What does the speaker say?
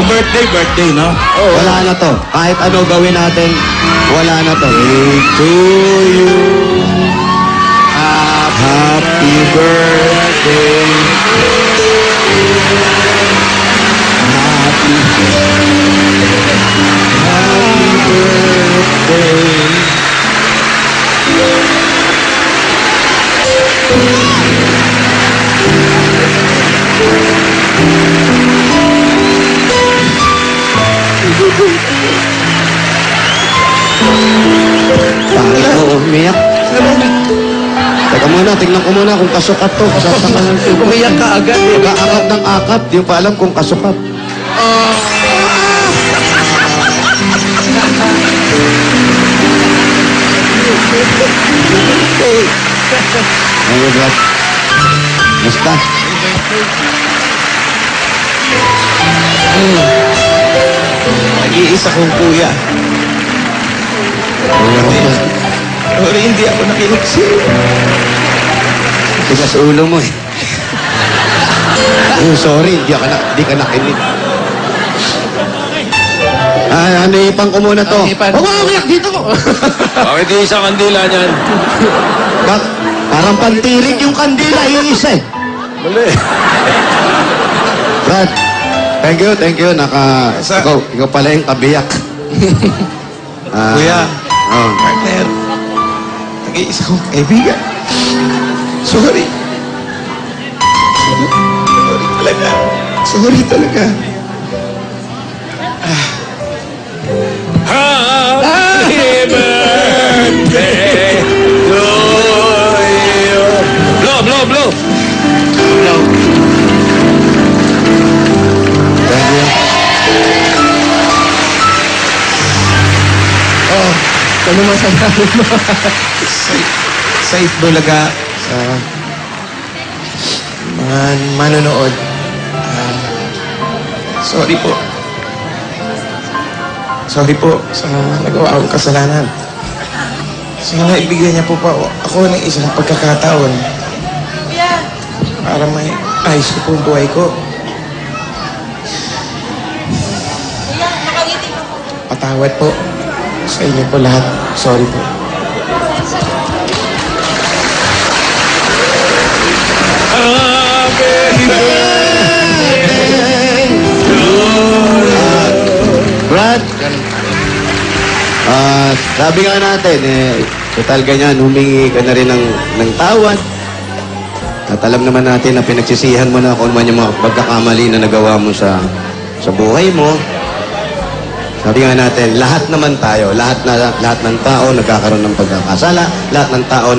Oh, birthday, birthday, no? Wala na to. Kahit ano gawin natin, wala na to. To you. Happy birthday. Happy, happy birthday. Mo, umiyak. Teka muna, tingnan ko muna kung kasukat to. Sasakangan ko. Umiyak ka agad eh. Nag-aakap ng akap, di pa alam kung kasukat. Ano ba? Basta. Nag-iisa kong kuya. Sorry, hindi ako nakinig sa'yo. Tigas ulo mo eh. Oh, sorry, di ka, na, di ka nakinig. Ah, ano ipang ko muna to? Ano ipan? Huwag mo umiyak dito ko. Bakit yung isang kandila niyan? Bak, parang pantilig yung kandila, iisa eh. Mali. Brad, thank you, thank you. Naka, Sa- ikaw, ikaw pala yung kabiyak. Ah, Kuya. Oh. Partner. Nag-iisa kong kaibigan. Sorry. Sorry talaga. Sorry talaga. Ano masasabi mo? Safe, safe bulaga sa mga manonood. Ah, sorry po. Sorry po sa nagawa akong kasalanan. Sana ibigyan niya po pa ako ng isang pagkakataon para may ayos ko po ang buhay ko. Patawad po sa inyo po lahat. Sorry po. Happy Brad, ah, sabi nga natin, eh, total ganyan, humingi ka na rin ng, ng tawad. At alam naman natin na pinagsisihan mo na kung ano man yung mga pagkakamali na nagawa mo sa sa buhay mo. Sabi nga natin, lahat naman tayo, lahat na lahat ng tao nagkakaroon ng pagkakasala, lahat ng tao